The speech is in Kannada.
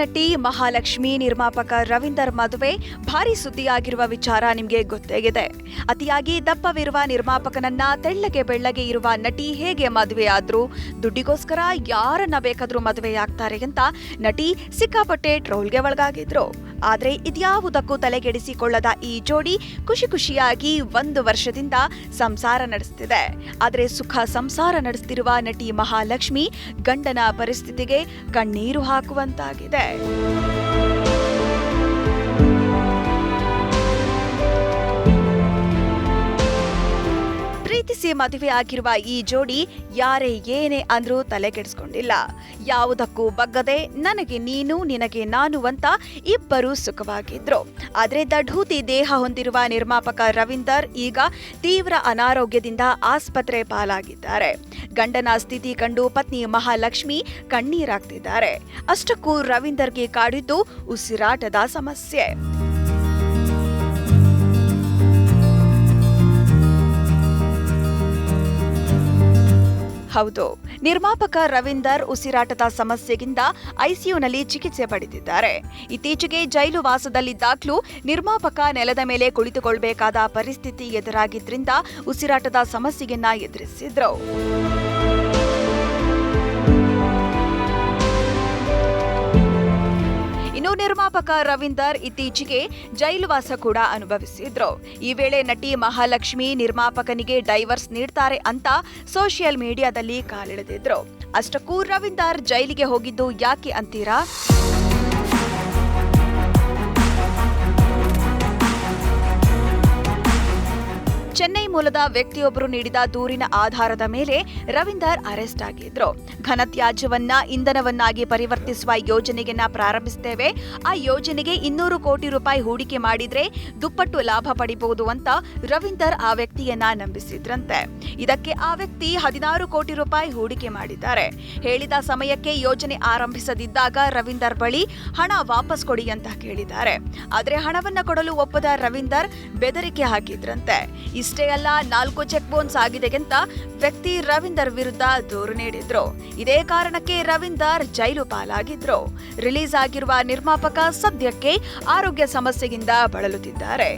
ನಟಿ ಮಹಾಲಕ್ಷ್ಮಿ ನಿರ್ಮಾಪಕ ರವೀಂದರ್ ಮದುವೆ ಭಾರಿ ಸುದ್ದಿಯಾಗಿರುವ ವಿಚಾರ ನಿಮಗೆ ಗೊತ್ತೇಗಿದೆ. ಅತಿಯಾಗಿ ದಪ್ಪವಿರುವ ನಿರ್ಮಾಪಕನನ್ನ ತೆಳ್ಳಗೆ ಬೆಳ್ಳಗೆ ಇರುವ ನಟಿ ಹೇಗೆ ಮದುವೆಯಾದ್ರು ದುಡ್ಡಿಗೋಸ್ಕರ ಯಾರನ್ನ ಬೇಕಾದ್ರೂ ಮದುವೆಯಾಗ್ತಾರೆ ಅಂತ ನಟಿ ಸಿಕ್ಕಾಪಟ್ಟೆ ಟ್ರೋಲ್ಗೆ ಒಳಗಾಗಿದ್ರು. ಆದ್ರೆ ಇದ್ಯಾವುದಕ್ಕೂ ತಲೆಗೆಡಿಸಿಕೊಳ್ಳದ ಈ ಜೋಡಿ ಖುಷಿ ಖುಷಿಯಾಗಿ ಒಂದು ವರ್ಷದಿಂದ ಸಂಸಾರ ನಡೆಸ್ತಿದೆ. ಆದರೆ ಸುಖ ಸಂಸಾರ ನಡೆಸ್ತಿರುವ ನಟಿ ಮಹಾಲಕ್ಷ್ಮಿ ಗಂಡನ ಪರಿಸ್ಥಿತಿಗೆ ಕಣ್ಣೀರು ಹಾಕುವಂತಾಗಿದೆ. ಪ್ರೀತಿಸಿ ಮದುವೆ ಆಗಿರುವ ಈ ಜೋಡಿ ಯಾರೇ ಏನೇ ಅಂದ್ರೂ ತಲೆ ಕೆಡಿಸ್ಕೊಂಡಿಲ್ಲ ಯಾವುದಕ್ಕೂ ಬಗ್ಗದೆ ನನಗೆ ನೀನು, ನಿನಗೆ ನಾನು ಅಂತ ಇಬ್ಬರು ಸುಖವಾಗಿದ್ರು. ಆದರೆ ದಢೂತಿ ದೇಹ ಹೊಂದಿರುವ ನಿರ್ಮಾಪಕ ರವೀಂದರ್ ಈಗ ತೀವ್ರ ಅನಾರೋಗ್ಯದಿಂದ ಆಸ್ಪತ್ರೆ ಪಾಲಾಗಿದ್ದಾರೆ. ಗಂಡನ ಸ್ಥಿತಿ ಕಂಡು ಪತ್ನಿ ಮಹಾಲಕ್ಷ್ಮಿ ಕಣ್ಣೀರಾಗ್ತಿದ್ದಾರೆ. ಅಷ್ಟಕ್ಕೂ ರವೀಂದರ್ಗೆ ಕಾಡಿದ್ದು ಉಸಿರಾಟದ ಸಮಸ್ಯೆ. ಹೌದು. ನಿರ್ಮಾಪಕ ರವೀಂದರ್ ಉಸಿರಾಟದ ಸಮಸ್ಯೆಯಿಂದ ಐಸಿಯುನಲ್ಲಿ ಚಿಕಿತ್ಸೆ ಪಡೆದಿದ್ದಾರೆ. ಇತ್ತೀಚೆಗೆ ಜೈಲು ವಾಸದಲ್ಲಿದ್ದಾಗಲೂ ನಿರ್ಮಾಪಕ ನೆಲದ ಮೇಲೆ ಕುಳಿತುಕೊಳ್ಬೇಕಾದ ಪರಿಸ್ಥಿತಿ ಎದುರಾಗಿದ್ದರಿಂದ ಉಸಿರಾಟದ ಸಮಸ್ಯೆಯನ್ನ ಎದುರಿಸಿದ್ರು. ನಿರ್ಮಾಪಕ ರವೀಂದರ್ ಇತ್ತೀಚೆಗೆ ಜೈಲುವಾಸ ಕೂಡ ಅನುಭವಿಸಿದ್ರು. ಈ ವೇಳೆ ನಟಿ ಮಹಾಲಕ್ಷ್ಮಿ ನಿರ್ಮಾಪಕನಿಗೆ ಡೈವರ್ಸ್ ನೀಡ್ತಾರೆ ಅಂತ ಸೋಷಿಯಲ್ ಮೀಡಿಯಾದಲ್ಲಿ ಕಾಲೆಳೆದಿದ್ರು. ಅಷ್ಟಕ್ಕೂ ರವೀಂದರ್ ಜೈಲಿಗೆ ಹೋಗಿದ್ದು ಯಾಕೆ ಅಂತೀರಾ? ಚೆನ್ನೈ ಮೂಲದ ವ್ಯಕ್ತಿಯೊಬ್ಬರು ನೀಡಿದ ದೂರಿನ ಆಧಾರದ ಮೇಲೆ ರವೀಂದರ್ ಅರೆಸ್ಟ್ ಆಗಿದ್ರು. ಘನತ್ಯಾಜ್ಯವನ್ನ, ಇಂಧನವನ್ನಾಗಿ ಪರಿವರ್ತಿಸುವ ಯೋಜನೆಯನ್ನ ಪ್ರಾರಂಭಿಸುತ್ತೇವೆ ಆ ಯೋಜನೆಗೆ ಇನ್ನೂರು ಕೋಟಿ ರೂಪಾಯಿ ಹೂಡಿಕೆ ಮಾಡಿದ್ರೆ ದುಪ್ಪಟ್ಟು ಲಾಭ ಪಡಿಬಹುದು ಅಂತ ರವೀಂದರ್ ಆ ವ್ಯಕ್ತಿಯನ್ನ ನಂಬಿಸಿದ್ರಂತೆ. ಇದಕ್ಕೆ ಆ ವ್ಯಕ್ತಿ ಹದಿನಾರು ಕೋಟಿ ರೂಪಾಯಿ ಹೂಡಿಕೆ ಮಾಡಿದ್ದಾರೆ. ಹೇಳಿದ ಸಮಯಕ್ಕೆ ಯೋಜನೆ ಆರಂಭಿಸದಿದ್ದಾಗ ರವೀಂದರ್ ಬಳಿ ಹಣ ವಾಪಸ್ ಕೊಡಿ ಅಂತ ಕೇಳಿದ್ದಾರೆ. ಆದರೆ ಹಣವನ್ನ ಕೊಡಲು ಒಪ್ಪದ ರವೀಂದರ್ ಬೆದರಿಕೆ ಹಾಕಿದ್ರಂತೆ. ಇಷ್ಟೇ ಅಲ್ಲ, ನಾಲ್ಕು ಚೆಕ್ ಬೌನ್ಸ್ ಆಗಿದೆ ಅಂತ ವ್ಯಕ್ತಿ ರವೀಂದರ್ ವಿರುದ್ಧ ದೂರು ನೀಡಿದ್ರು. ಇದೇ ಕಾರಣಕ್ಕೆ ರವೀಂದರ್ ಜೈಲು ಪಾಲಾಗಿದ್ರು. ರಿಲೀಸ್ ಆಗಿರುವ ನಿರ್ಮಾಪಕ ಸದ್ಯಕ್ಕೆ ಆರೋಗ್ಯ ಸಮಸ್ಯೆಯಿಂದ ಬಳಲುತ್ತಿದ್ದಾರೆ.